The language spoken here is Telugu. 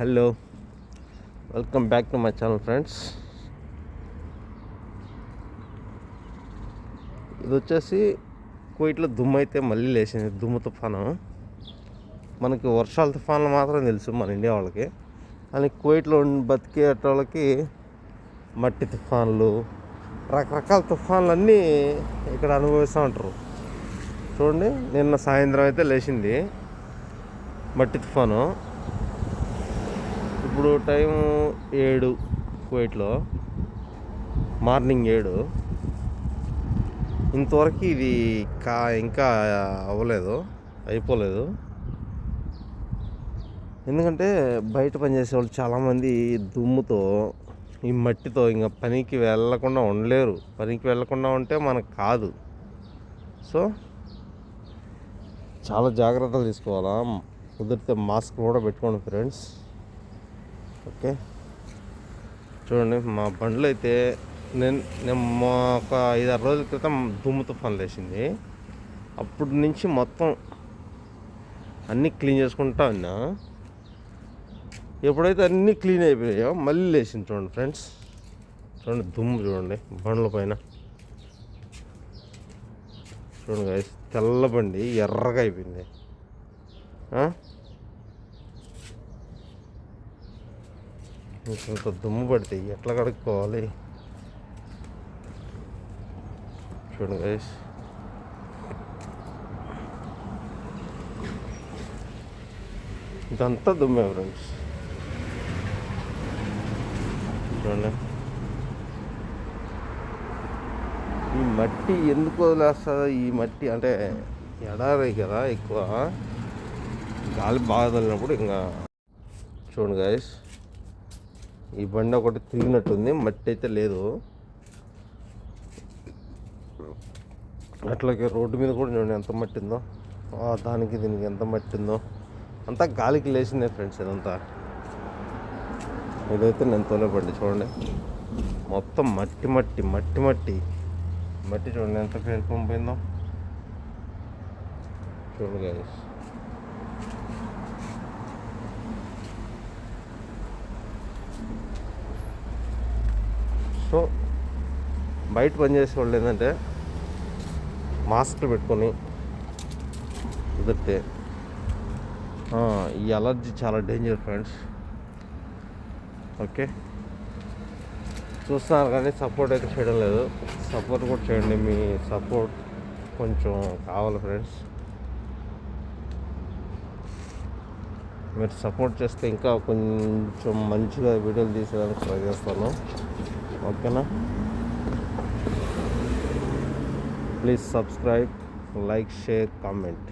Hello welcome back to my channel friends. ఇది వచ్చేసి కువైట్లో దుమ్ము అయితే మళ్ళీ లేచింది దుమ్ము తుఫాను. మనకి వర్షాల తుఫాన్లు మాత్రం తెలుసు మన ఇండియా వాళ్ళకి. కానీ కువైట్లో బతికేటోళ్ళకి మట్టి తుఫాన్లు రకరకాల తుఫాన్లు అన్నీ ఇక్కడ అనుభవిస్తూ ఉంటారు. చూడండి నిన్న సాయంత్రం అయితే లేచింది మట్టి తుఫాను. ఇప్పుడు టైం ఏడు కువైట్లో. మార్నింగ్ ఏడు. ఇంతవరకు ఇది కా ఇంకా అవ్వలేదు అయిపోలేదు. ఎందుకంటే బయట పనిచేసే వాళ్ళు చాలామంది దుమ్ముతో ఈ మట్టితో ఇంకా పనికి వెళ్ళకుండా ఉండలేరు. పనికి వెళ్ళకుండా ఉంటే మనకు కాదు. సో చాలా జాగ్రత్తలు తీసుకోవాలా? కుదిరితే మాస్క్ కూడా పెట్టుకోండి ఫ్రెండ్స్. ఓకే. చూడండి మా బండ్లు అయితే నేను నేను మా ఒక ఐదారు రోజుల క్రితం దుమ్ము తుఫాన్ లేచింది అప్పటి నుంచి మొత్తం అన్నీ క్లీన్ చేసుకుంటా ఉన్నా. ఎప్పుడైతే అన్నీ క్లీన్ అయిపోయాయో మళ్ళీ లేచింది చూడండి ఫ్రెండ్స్. చూడండి దుమ్ము చూడండి బండ్ల పైన. చూడండి తెల్ల బండి ఎర్రగా అయిపోయింది. ఇంత దుమ్ము పడితే ఎట్లా కడుక్కోవాలి? చూడండి గైస్ ఇదంతా దుమ్మే ఫ్రెండ్స్ చూడండి. ఈ మట్టి ఎందుకు వదిలేస్తుందో ఈ మట్టి అంటే ఎడారి కదా ఎక్కువ. గాలి బాగా తగిలినప్పుడు ఇంకా చూడండి గాయస్ ఈ బండి ఒకటి తిరిగినట్టుంది మట్టి అయితే లేదు. అట్లాగే రోడ్డు మీద కూడా చూడండి ఎంత మట్టి ఉందో దానికి దీనికి ఎంత మట్టి ఉందో అంతా గాలికి లేచిందే ఫ్రెండ్స్ ఇదంతా. ఇదైతే నేను తోలేపండి చూడండి. మొత్తం మట్టి మట్టి మట్టి మట్టి. మట్టి చూడండి ఎంత పేరు పంపిందో చూడండి సో బయట పనిచేసే వాళ్ళు ఏంటంటే మాస్క్లు పెట్టుకొని కుదిరితే. ఈ అలర్జీ చాలా డేంజర్ ఫ్రెండ్స్. ఓకే. చూస్తున్నారు కానీ సపోర్ట్ అయితే చేయడం లేదు. సపోర్ట్ కూడా చేయండి మీ సపోర్ట్ కొంచెం కావాలి ఫ్రెండ్స్. మీరు సపోర్ట్ చేస్తే ఇంకా కొంచెం మంచిగా వీడియోలు తీసేదానికి ట్రై చేస్తాను. ఓకేనా please subscribe like share comment